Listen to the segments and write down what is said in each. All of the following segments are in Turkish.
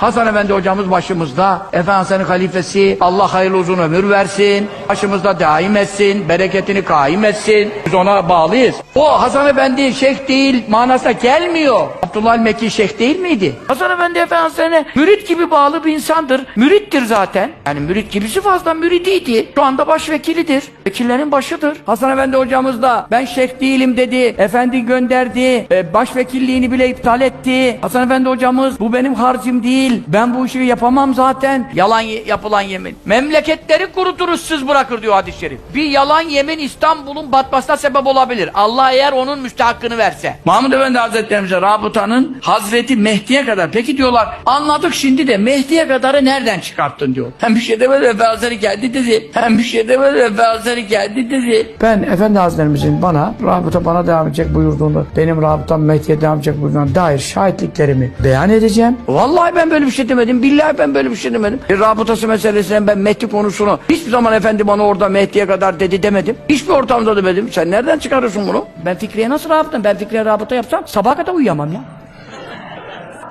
Hasan Efendi hocamız başımızda. Efendimiz'in halifesi Allah hayırlı uzun ömür versin. Başımızda daim etsin. Bereketini kaim etsin. Biz ona bağlıyız. O Hasan Efendi şeyh değil manasına gelmiyor. Abdullah el-Mekki şeyh değil miydi? Hasan Efendi Efendimiz'e mürit gibi bağlı bir insandır. Mürittir zaten. Yani mürit gibisi fazla müridiydi. Şu anda başvekilidir. Vekillerin başıdır. Hasan Efendi hocamız da ben şeyh değilim dedi. Efendi gönderdi. E, başvekilliğini bile iptal etti. Hasan Efendi hocamız bu benim harcım değil. Ben bu işi yapamam zaten. Yalan yapılan yemin. Memleketleri kuruturuz siz bırakır diyor hadis-i şerif. Bir yalan yemin İstanbul'un batmasına sebep olabilir. Allah eğer onun müstehakkını verse. Mahmud Efendi Hazretlerimize Rabıta'nın Hazreti Mehdi'ye kadar. Peki diyorlar anladık şimdi de Mehdi'ye kadarı nereden çıkarttın diyor. Hem bir şey demedi Efe Hazretleri geldi dedi. Hem bir şey demedi Efe Hazretleri geldi dedi. Ben Efendi Hazretlerimizin bana Rabıta bana devam edecek buyurduğunu, benim Rabıtam Mehdi'ye devam edecek buyurduğuna dair şahitliklerimi beyan edeceğim. Vallahi ben böyle bir şey demedim. Billahi ben böyle bir şey demedim. E, rabıtası meselesinden ben Mehdi konusunu hiçbir zaman efendi bana orada Mehdi'ye kadar dedi demedim. Hiçbir ortamda demedim. Sen nereden çıkarıyorsun bunu? Ben Fikriye nasıl rabıtam? Ben Fikriye rabıta yapsam sabaha kadar uyuyamam ya.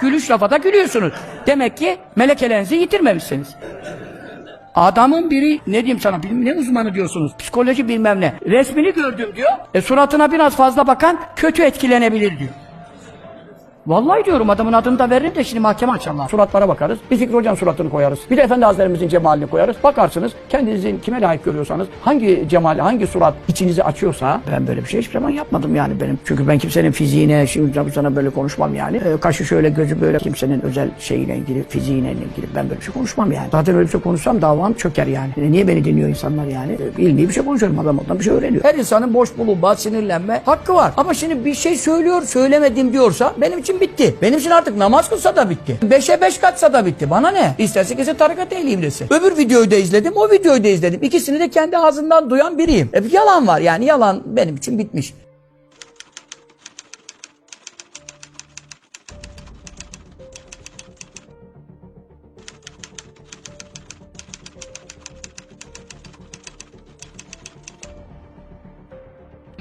Gülüş lafa da gülüyorsunuz. Demek ki melekelerinizi yitirmemişsiniz. Adamın biri ne diyeyim sana ne uzmanı diyorsunuz psikoloji bilmem ne resmini gördüm diyor e, suratına biraz fazla bakan kötü etkilenebilir diyor. Vallahi diyorum adamın adını da veririm de şimdi mahkeme açarlar. Suratlara bakarız. Bir Fikri Hoca'nın suratını koyarız. Bir de Efendi Hazretlerimizin cemalini koyarız. Bakarsınız kendinizin kime layık görüyorsanız hangi cemal, hangi surat içinizi açıyorsa ben böyle bir şey hiçbir zaman yapmadım yani benim. Çünkü ben kimsenin fiziğine, şimdi sana böyle konuşmam yani. Ee, kaşı şöyle gözü böyle kimsenin özel şeyine ilgili, fiziğine ilgili ben böyle bir şey konuşmam yani. Zaten öyle bir şey konuşsam davam çöker yani. E, niye beni dinliyor insanlar yani? E, ilmi bir şey konuşuyorum adam ondan bir şey öğreniyor. Her insanın boş bulunma, sinirlenme hakkı var. Ama şimdi bir şey söylüyor, söylemedim diyorsa benim için bitti. Benim için artık namaz kılsa da bitti. Beşe beş katsa da bitti. Bana ne? İsterse kesin tarikat ehliyim desin. Öbür videoyu da izledim, o videoyu da izledim. İkisini de kendi ağzından duyan biriyim. E, yalan var yani yalan benim için bitmiş.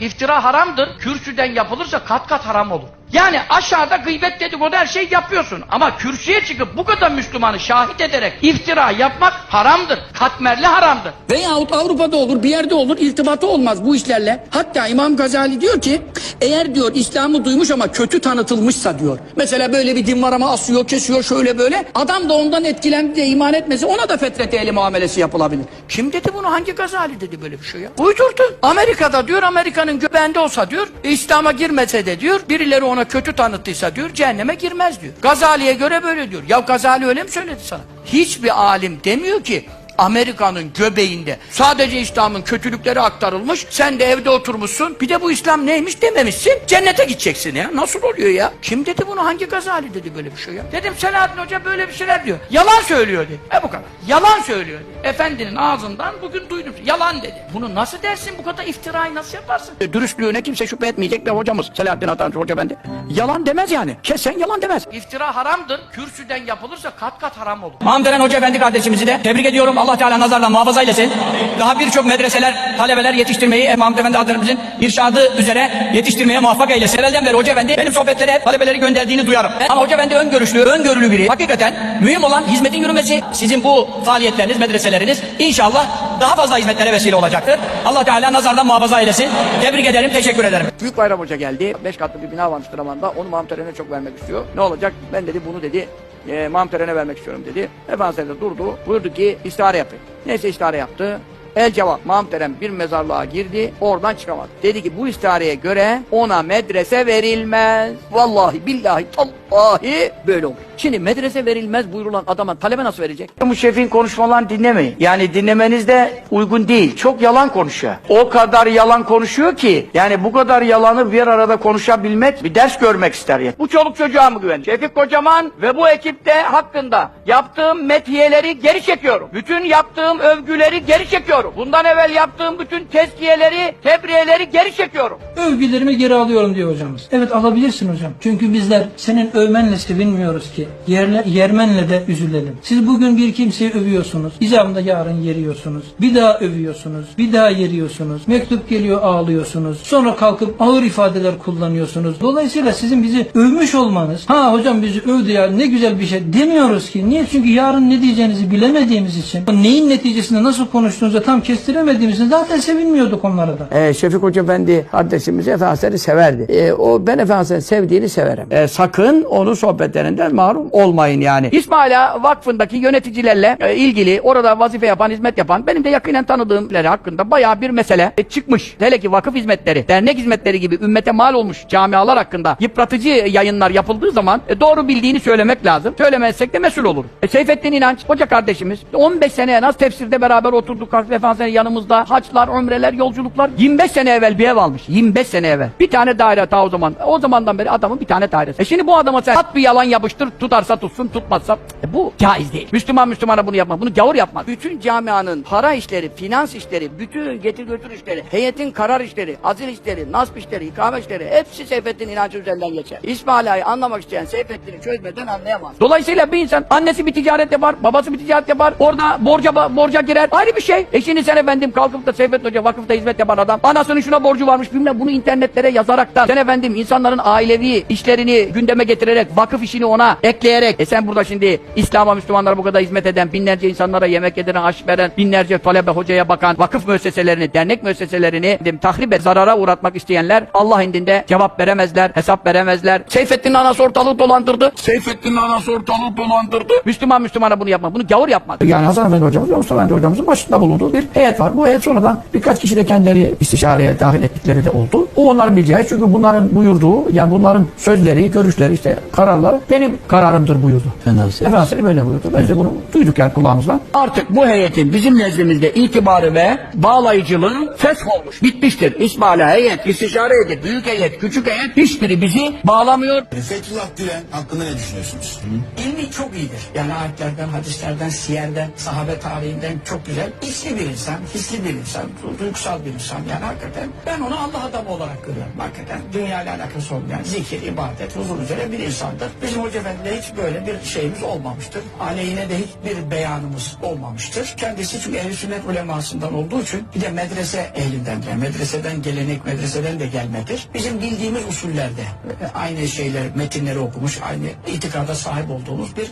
İftira haramdır. Kürsüden yapılırsa kat kat haram olur. Yani aşağıda gıybet dedikodu her şey yapıyorsun. Ama kürsüye çıkıp bu kadar Müslümanı şahit ederek iftira yapmak haramdır. Katmerli haramdır. Veyahut Avrupa'da olur, bir yerde olur, irtibatı olmaz bu işlerle. Hatta İmam Gazali diyor ki, eğer diyor İslam'ı duymuş ama kötü tanıtılmışsa diyor. Mesela böyle bir din var ama asıyor, kesiyor, şöyle böyle. Adam da ondan etkilendi de iman etmesi ona da fetret ehli muamelesi yapılabilir. Kim dedi bunu? Hangi Gazali dedi böyle bir şey ya? Uydurdu. Amerika'da diyor Amerika'nın göbeğinde olsa diyor İslam'a girmese de diyor birileri ona kötü tanıttıysa diyor cehenneme girmez diyor. Gazali'ye göre böyle diyor. Ya Gazali öyle mi söyledi sana? Hiçbir alim demiyor ki Amerika'nın göbeğinde sadece İslam'ın kötülükleri aktarılmış. Sen de evde oturmuşsun. Bir de bu İslam neymiş dememişsin. Cennete gideceksin ya. Nasıl oluyor ya? Kim dedi bunu? Hangi Gazali dedi böyle bir şey ya? Dedim Selahattin Hoca böyle bir şeyler diyor. Yalan söylüyor dedi. E bu kadar. Yalan söylüyor dedi. Efendinin ağzından bugün duydum. Yalan dedi. Bunu nasıl dersin? Bu kadar iftirayı nasıl yaparsın? E, dürüstlüğüne kimse şüphe etmeyecek de hocamız. Selahattin Atancı Hoca bende. Yalan demez yani. Kesen yalan demez. İftira haramdır. Kürsüden yapılırsa kat kat haram olur. Mamderen Hoca Efendi kardeşimizi de tebrik ediyorum. Allah Teala nazardan muhafaza eylesin. Daha birçok medreseler, talebeler yetiştirmeyi Mahmud Efendi Hazretlerimizin irşadı üzere yetiştirmeye muvaffak eylesin. Evvelden beri Hoca Efendi benim sohbetlere hep talebeleri gönderdiğini duyarım. Ama Hoca Efendi öngörüşlü, öngörülü biri. Hakikaten mühim olan hizmetin yürümesi. Sizin bu faaliyetleriniz, medreseleriniz inşallah daha fazla hizmetlere vesile olacaktır. Allah Teala nazardan muhafaza eylesin. Tebrik ederim, teşekkür ederim. Büyük Bayram Hoca geldi. Beş katlı bir bina varmış Draman'da. Onu Mahmut Eren'e çok vermek istiyor. Ne olacak? Ben dedi bunu dedi e, Mahmut Eren'e vermek istiyorum dedi. Efendimiz de durdu. Buyurdu ki istihare yapın. Neyse istihare yaptı. El cevap Mahmut Eren bir mezarlığa girdi. Oradan çıkamadı. Dedi ki bu istihareye göre ona medrese verilmez. Vallahi billahi tallahi böyle olur. Şimdi medrese verilmez buyurulan adama talebe nasıl verecek? Bu şefin konuşmalarını dinlemeyin. Yani dinlemeniz de uygun değil. Çok yalan konuşuyor. O kadar yalan konuşuyor ki yani bu kadar yalanı bir arada konuşabilmek bir ders görmek ister. Yani. Bu çoluk çocuğa mı güven? Şefik Kocaman ve bu ekipte hakkında yaptığım metiyeleri geri çekiyorum. Bütün yaptığım övgüleri geri çekiyorum. Bundan evvel yaptığım bütün tezkiyeleri, tebriyeleri geri çekiyorum. Övgülerimi geri alıyorum diyor hocamız. Evet alabilirsin hocam. Çünkü bizler senin övmenle sevinmiyoruz ki. Yerle, yermenle de üzülelim. Siz bugün bir kimseyi övüyorsunuz. İcabında yarın yeriyorsunuz. Bir daha övüyorsunuz. Bir daha yeriyorsunuz. Mektup geliyor ağlıyorsunuz. Sonra kalkıp ağır ifadeler kullanıyorsunuz. Dolayısıyla sizin bizi övmüş olmanız ha hocam bizi övdü ya ne güzel bir şey demiyoruz ki. Niye? Çünkü yarın ne diyeceğinizi bilemediğimiz için neyin neticesinde nasıl konuştuğunuzu tam kestiremediğimiz için zaten sevinmiyorduk onlara da. Ee, Şefik Hoca Efendi kardeşimiz Efendimiz'i severdi. Ee, o ben Efendimiz'in sevdiğini severim. Ee, sakın onun sohbetlerinden mahrum olmayın yani. İsmaila Vakfı'ndaki yöneticilerle e, ilgili orada vazife yapan, hizmet yapan benim de yakinen tanıdığımları hakkında bayağı bir mesele e, çıkmış. Hele ki vakıf hizmetleri, dernek hizmetleri gibi ümmete mal olmuş camialar hakkında yıpratıcı yayınlar yapıldığı zaman e, doğru bildiğini söylemek lazım. Söylemezsek de mesul olur. E, Seyfettin İnanç hoca kardeşimiz 15 sene en az tefsirde beraber oturduk. Efendimiz'in yanımızda haçlar, umreler, yolculuklar. 25 sene evvel bir ev almış. 25 sene evvel. Bir tane daire ta o zaman. O zamandan beri adamın bir tane dairesi. E şimdi bu adama sen at bir yalan yapıştır. Tutarsa tutsun, tutmazsa e, bu caiz değil. Müslüman Müslümana bunu yapmaz. Bunu gavur yapmaz. Bütün camianın para işleri, finans işleri, bütün getir götür işleri, heyetin karar işleri, azil işleri, nasp işleri, ikame işleri hepsi Seyfettin inancı üzerinden geçer. İsmail anlamak isteyen Seyfettin'i çözmeden anlayamaz. Dolayısıyla bir insan annesi bir ticaret yapar, babası bir ticaret yapar, orada borca borca girer. Ayrı bir şey. E şimdi sen efendim kalkıp da Seyfettin Hoca vakıfta hizmet yapan adam, anasının şuna borcu varmış bilmem bunu internetlere yazaraktan sen efendim insanların ailevi işlerini gündeme getirerek, vakıf işini ona ekleyerek, e sen burada şimdi İslam'a Müslümanlara bu kadar hizmet eden, binlerce insanlara yemek yediren, aş veren, binlerce talebe hocaya bakan vakıf müesseselerini, dernek müesseselerini tahrip et, zarara uğratmak isteyenler Allah indinde cevap veremezler, hesap veremezler. Seyfettin'in anası ortalığı dolandırdı. Seyfettin'in anası ortalığı dolandırdı. Müslüman Müslümana bunu yapma. Bunu gavur yapmaz. Yani Hasan Efendi hocamız, Yavuz Efendi hocamızın başında bulunduğu bir heyet var. Bu heyet sonradan birkaç kişi de kendileri istişareye dahil ettikleri de oldu. O onların bileceği. Çünkü bunların buyurduğu, yani bunların sözleri, görüşleri, işte kararları benim kararımdır buyurdu. Efendimiz böyle buyurdu. Biz de bunu duyduk yani kulağımızla. Artık bu heyetin bizim nezdimizde itibarı ve bağlayıcılığı fesh olmuş. Bitmiştir. İsmaila heyet, istişare heyeti, büyük heyet, küçük heyet hiçbiri bizi bağlamıyor. Fethullah Gülen hakkında ne düşünüyorsunuz? İlmi çok iyidir. Yani ayetlerden, hadislerden, siyerden, sahabe tarihinden çok güzel. İçli bir insan, hisli bir insan, du- duygusal bir insan. Yani hakikaten ben onu Allah adamı olarak görüyorum. Hakikaten dünyayla alakası olmayan zikir, ibadet, huzur üzere bir insandır. Bizim Hoca Efendi'de hiç böyle bir şeyimiz olmamıştır. Aleyhine de hiçbir beyanımız olmamıştır. Kendisi çünkü ehl sünnet ulemasından olduğu için bir de medrese ehlinden gelen, medreseden gelenek, medreseden de gelmedir. Bizim bildiğimiz usullerde e, aynı şeyler, metinleri okumuş, aynı itikada sahip olduğumuz bir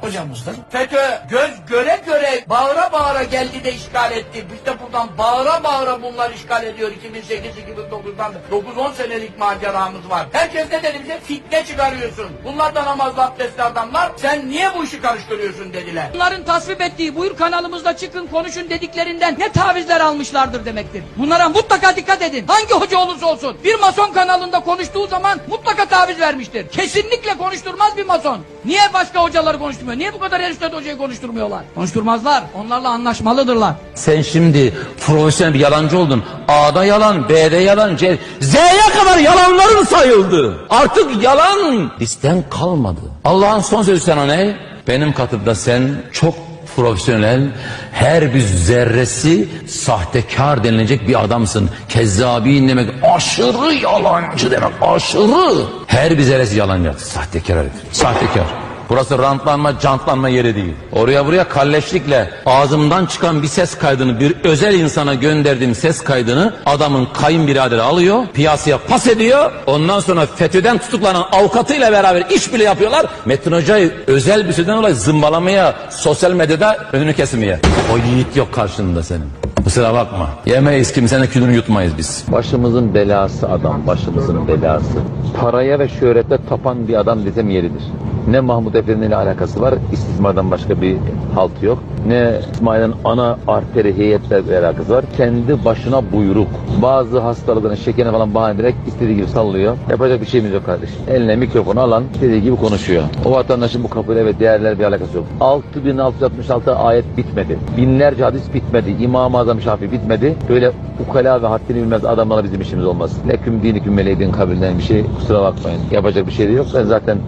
hocamızdır. FETÖ göz göre göre bağıra bağıra geldi de işgal etti. Biz de buradan bağıra bağıra bunlar işgal ediyor. 2008-2009'dan 9-10 senelik maceramız var. Herkes ne dedi bize? Fitne çıkarıyorsun. Bunlar da namazlı abdestli adamlar. Sen niye bu işi karıştırıyorsun dediler. Bunların tasvip ettiği buyur kanalımızda çıkın konuşun dediklerinden ne tavizler almışlardır demektir. Bunlara mutlaka dikkat edin. Hangi hoca olursa olsun. Bir mason kanalında konuştuğu zaman mutlaka taviz vermiştir. Kesinlikle konuşturmaz bir mason. Niye başka hocaları konuşturmuyor? Niye bu kadar Eriştet hocayı konuşturmuyorlar? Konuşturmazlar. Onlarla anlaşmalıdırlar. Sen şimdi profesyonel bir yalancı oldun. A'da yalan, B'de yalan, C... Z'ye kadar yalanların sayıldı. Artık yalan listen kalmadı. Allah'ın son sözü sana ne? Benim katımda sen çok profesyonel, her bir zerresi sahtekar denilecek bir adamsın. Kezzabin demek aşırı yalancı demek, aşırı. Her bir zerresi yalancı, sahtekar herif, sahtekar. Burası rantlanma, cantlanma yeri değil. Oraya buraya kalleşlikle ağzımdan çıkan bir ses kaydını, bir özel insana gönderdiğim ses kaydını adamın kayınbiraderi alıyor, piyasaya pas ediyor. Ondan sonra FETÖ'den tutuklanan avukatıyla beraber iş bile yapıyorlar. Metin Hoca'yı özel bir şeyden dolayı zımbalamaya, sosyal medyada önünü kesmeye. O yiğit yok karşında senin. Kusura bakma. Yemeyiz kimsenin külünü yutmayız biz. Başımızın belası adam, başımızın belası. Paraya ve şöhrete tapan bir adam desem yeridir. Ne Mahmut Efendi'nin ile alakası var, istismardan başka bir halt yok. Ne İsmail'in ana arteri heyetle alakası var. Kendi başına buyruk. Bazı hastalıkların şekerini falan bahane ederek istediği gibi sallıyor. Yapacak bir şeyimiz yok kardeşim. Eline mikrofonu alan istediği gibi konuşuyor. O vatandaşın bu kapıyla ve değerler bir alakası yok. 6666 ayet bitmedi. Binlerce hadis bitmedi. İmam-ı Azam Şafii bitmedi. Böyle ukala ve haddini bilmez adamlarla bizim işimiz olmaz. Ne küm dini küm meleğin kabilden bir şey kusura bakmayın. Yapacak bir şey de yok. Ben zaten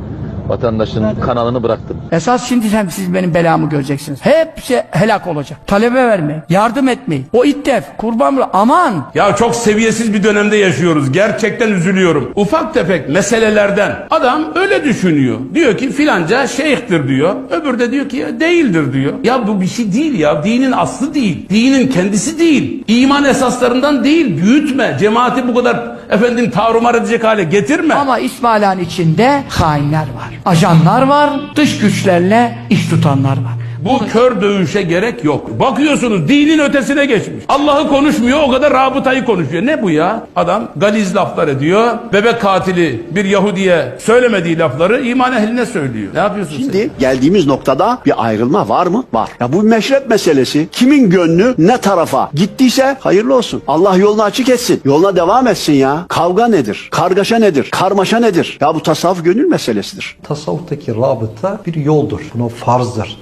Vatandaşın kanalını bıraktım. Esas şimdi sen, siz benim belamı göreceksiniz. Hepsi helak olacak. Talebe vermeyin, yardım etmeyin. O ittef, kurban mı? Aman! Ya çok seviyesiz bir dönemde yaşıyoruz. Gerçekten üzülüyorum. Ufak tefek meselelerden adam öyle düşünüyor. Diyor ki filanca şeyhtir diyor. Öbür de diyor ki değildir diyor. Ya bu bir şey değil ya. Dinin aslı değil. Dinin kendisi değil. İman esaslarından değil. Büyütme. Cemaati bu kadar efendim tarumar edecek hale getirme. Ama İsmaila'nın içinde hainler var. Ajanlar var, dış güçlerle iş tutanlar var. Bu kör dövüşe gerek yok. Bakıyorsunuz dinin ötesine geçmiş. Allah'ı konuşmuyor o kadar rabıtayı konuşuyor. Ne bu ya? Adam galiz laflar ediyor. Bebek katili bir Yahudiye söylemediği lafları iman ehline söylüyor. Ne yapıyorsun sen? Şimdi geldiğimiz noktada bir ayrılma var mı? Var. Ya bu meşrep meselesi. Kimin gönlü ne tarafa gittiyse hayırlı olsun. Allah yolunu açık etsin. Yoluna devam etsin ya. Kavga nedir? Kargaşa nedir? Karmaşa nedir? Ya bu tasavvuf gönül meselesidir. Tasavvuftaki rabıta bir yoldur. Bunu farzdır,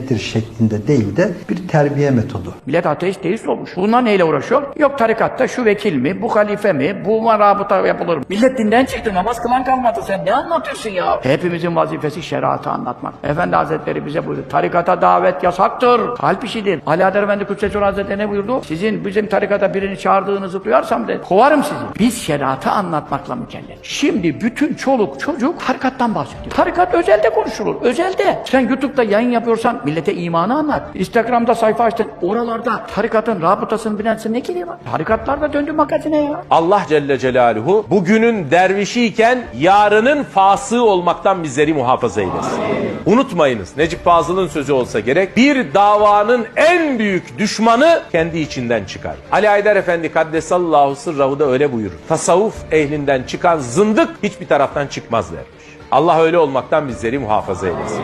sünnettir şeklinde değil de bir terbiye metodu. Millet ateist deist olmuş. Bunlar neyle uğraşıyor? Yok tarikatta şu vekil mi, bu halife mi, bu rabıta yapılır mı? Millet dinden çıktı, namaz kılan kalmadı. Sen ne anlatıyorsun ya? Hepimizin vazifesi şeriatı anlatmak. Efendi Hazretleri bize buyurdu. Tarikata davet yasaktır. Kalp işidir. Ali Adar Efendi Kutseçur Hazretleri ne buyurdu? Sizin bizim tarikata birini çağırdığınızı duyarsam de kovarım sizi. Biz şeriatı anlatmakla mükellef. Şimdi bütün çoluk çocuk tarikattan bahsediyor. Tarikat özelde konuşulur. Özelde. Sen YouTube'da yayın yapıyorsan millete imanı anlat. Instagram'da sayfa açtın. Oralarda tarikatın rabıtasını bilensin ne var? Tarikatlar da döndü magazine ya. Allah Celle Celaluhu bugünün dervişiyken yarının fasığı olmaktan bizleri muhafaza eylesin. Unutmayınız Necip Fazıl'ın sözü olsa gerek bir davanın en büyük düşmanı kendi içinden çıkar. Ali Haydar Efendi Kaddesallahu sırrahu da öyle buyurur. Tasavvuf ehlinden çıkan zındık hiçbir taraftan çıkmaz dermiş. Allah öyle olmaktan bizleri muhafaza eylesin.